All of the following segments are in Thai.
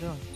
เด้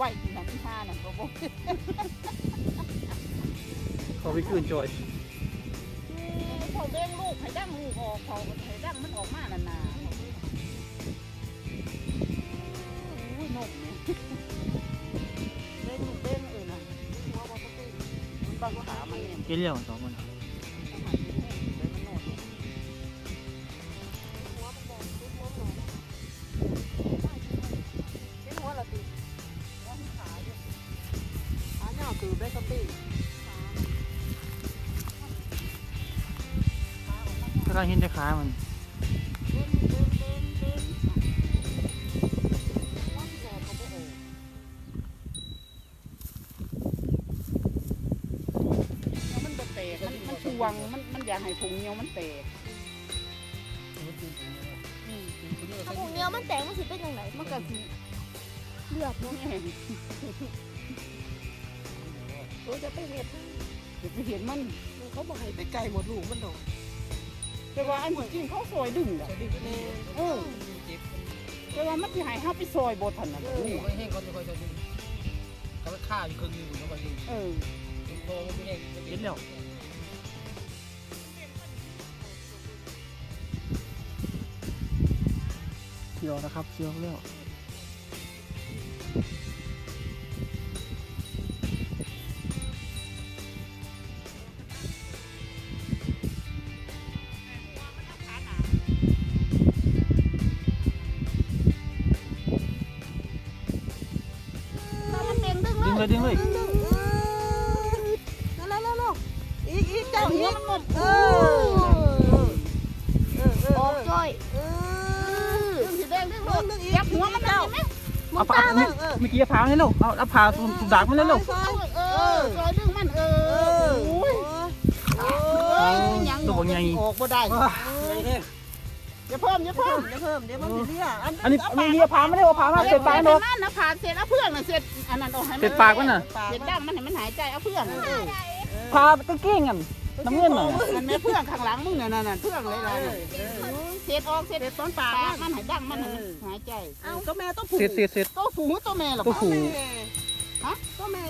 ไหวที่นั่นท่านั่นก็บอกเขาไปคืนจอยเขาเด้งลูกให้ดั้งลูกออกเขาให้ดั้งมันออกมานานาโอ้ยนกเนี่ยเด้งลูกเด้งเออน่ะหัวมันก็ตื้นมันบางก็หามันเนี่ยกินเลี้ยวสองมัน คือได้สปีกำลังเห็นจะค้ามันมันจะแตกมันมันทวงมันมันอยากให้ผงเงี้ยวมันแตกถ้าพวกเนี้ยมันแตกมันสิเป็นยังไงมันก็สิเลือดเนาะ แม่ ตัวจะไปเห็ดเดี๋ยวไปเห็นมันเขาบอกให้ไปไกลหมดลูกมันดอกแต่ว่าอันจริงเขาซอยดึงอะแม่เออแต่ว่ามันสิให้เฮาไปซอยบ่ทันน่ะเอลูอกไม่แห้งเขาจะคอยจะดูเขาฆ่าอยู่ครึ่งนึงอยู่แล้วไปดูเออโตมันไม่แห้งกินเลี้ยวเคียวนะครับเคียวเลี้ยว เด้งดึงเลดึงเลยดึงเลยนั่นแล้วแล้วอีกอีกเจ้าอีกเอเอออเออเออออกจ้อยเออดึงสิแดงดึงเรื่องนึงอีกยับหัวมันเจ้าเอาผ่าเมื่อกี้ผ่าให้เร็วเอาเอาผ่าตุ่มดักมันเร็วเออซอยดึงมันเอเอออโอ้ยตัวใหญ่ออกบ่ได้ อย่าเพิ่มอย่าเพิ่มเดี๋ยวเพิ่มเดี๋ยวมันสิเลี่ยอันนี้มีเรียผ่าไม่ได้ว่าผ่ามาเสร็จปากเนเนาะนั่นนะผ่านเสร็จเอาเพื่อนน่ะเสร็จอันนั้นออกให้เสร็จปากมันน่ะเสร็จดั้งมันให้มันหายใจเอาเพื่อนน่ะผ่าตะกี้งันน้ำเงินน่ะมันไม่เพื่อนข้างหลังมึงน่ะนั่นน่ะเพื่อนเลยล่ะเสร็จออกเสร็จต้นปากมันให้ดั้งมันให้มันหายใจเอาก็แม่ต้องผูกเสร็จเสร็จเสร็จตัวผูตัวแม่หรอตัวผูฮะก็แม่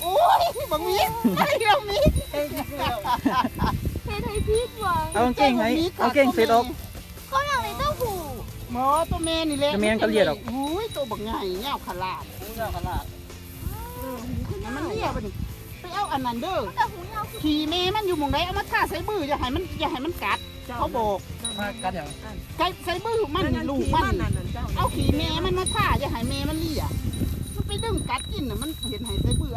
โอ้ยบังมีไอ้เรามีเฮ็ดให้พีดว่ะเอากางเก่งไหมเอาเก่งเสร็จออก หมอตัวแม่นี่แหละตัวแม่ก็เลียดออกโอ้ยตัวบักใหญ่เงาขลาดผูเจ้าขนาดมันเลียบนี่ไปเอาอันนั้นเด้อแต่หูยาวคือขี่แม่มันอยู่หมองใดเอามาท่าใส่มืออย่าให้มันอย่าให้มันกัด เขาบอกมากันอย่างใส่ใส่มือมันลูกมันนั่นเจ้าเอาขี่แม่มันมาท่าอย่าให้แม่มันเลียมันไปดึงกัดกินน่ะมันเห็นให้ใส่มือ